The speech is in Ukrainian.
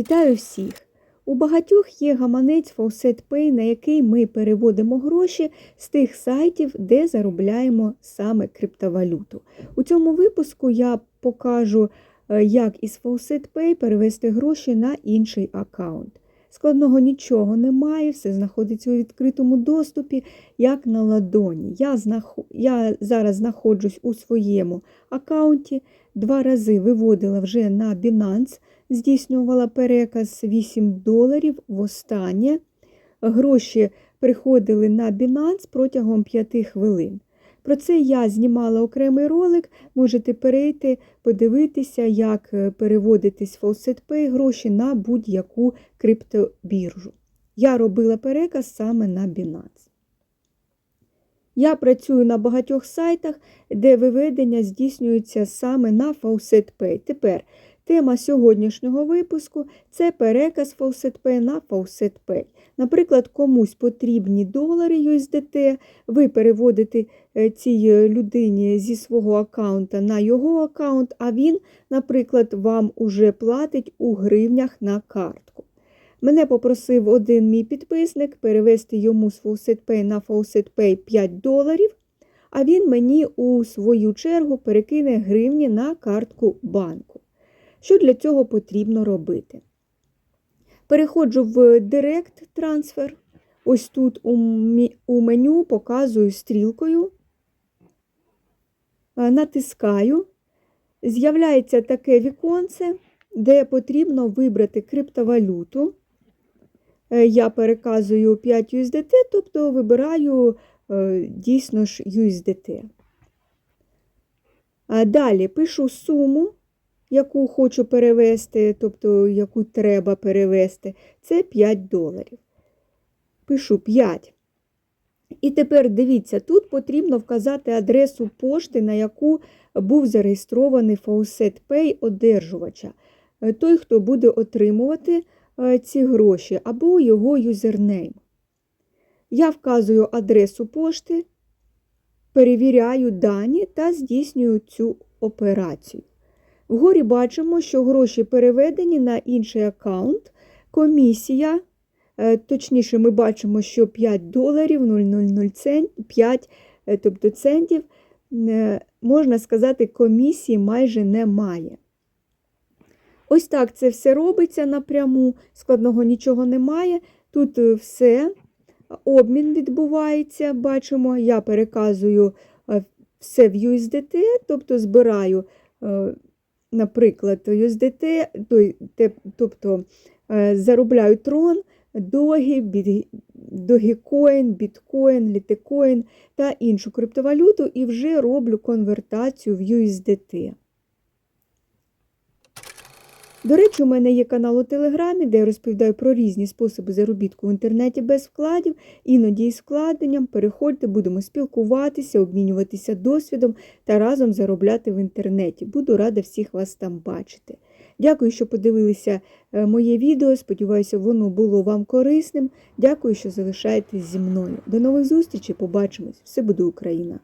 Вітаю всіх! У багатьох є гаманець FaucetPay, на який ми переводимо гроші з тих сайтів, де заробляємо саме криптовалюту. У цьому випуску я покажу, е, як із FaucetPay перевести гроші на інший аккаунт. Складного нічого немає, все знаходиться у відкритому доступі, як на ладоні. Я, знаху... я зараз знаходжусь у своєму аккаунті, два рази виводила вже на Binance, здійснювала переказ 8 доларів востаннє. Гроші приходили на Binance протягом 5 хвилин. Про це я знімала окремий ролик. Можете перейти, подивитися, як е, переводити з FaucetPay гроші на будь-яку криптобіржу. Я робила переказ саме на Binance. Я працюю на багатьох сайтах, де виведення здійснюється саме на FaucetPay. Тепер тема сьогоднішнього випуску це переказ FaucetPay на FaucetPay. Наприклад, комусь потрібні долари USDT, ви переводите е, цій людині зі свого аккаунта на його аккаунт, а він, наприклад, вам уже платить у гривнях на картку. Мене попросив один мій підписник перевести йому з FaucetPay на FaucetPay 5 доларів, а він мені у свою чергу перекине гривні на картку банку. Що для цього потрібно робити? Переходжу в Direct Transfer. Ось тут у меню показую стрілкою, натискаю. З'являється таке віконце, де потрібно вибрати криптовалюту. Е, я переказую 5 USDT, тобто вибираю е, дійсно ж USDT. Далі пишу суму яку хочу перевести, тобто яку треба перевести, це 5 доларів. Пишу 5. І тепер дивіться, тут потрібно вказати адресу пошти, на яку був зареєстрований FaucetPay одержувача. Е, той, хто буде отримувати е, ці гроші, або його юзернейм. Я вказую адресу пошти, перевіряю дані та здійснюю цю операцію. Вгорі бачимо, що гроші переведені на інший аккаунт. Комісія, е, точніше, ми бачимо, що 5 доларів 0,005, е, тобто центів, е, можна сказати, комісії майже немає. Ось так це все робиться напряму, складного нічого немає. Тут все, обмін відбувається, бачимо, я переказую все в USDT, тобто збираю наприклад, USDT, тобто е, заробляю трон, догі, Догікоін, біткоін, літикоін та іншу криптовалюту і вже роблю конвертацію в USDT. До речі, у мене є канал у Телеграмі, де я розповідаю про різні способи заробітку в інтернеті без вкладів, іноді із вкладенням. Переходьте, будемо спілкуватися, обмінюватися досвідом та разом заробляти в інтернеті. Буду рада всіх вас там бачити. Дякую, що подивилися е, моє відео. Сподіваюся, воно було вам корисним. Дякую, що залишаєтесь зі мною. До нових зустрічей, побачимось! Все буде Україна!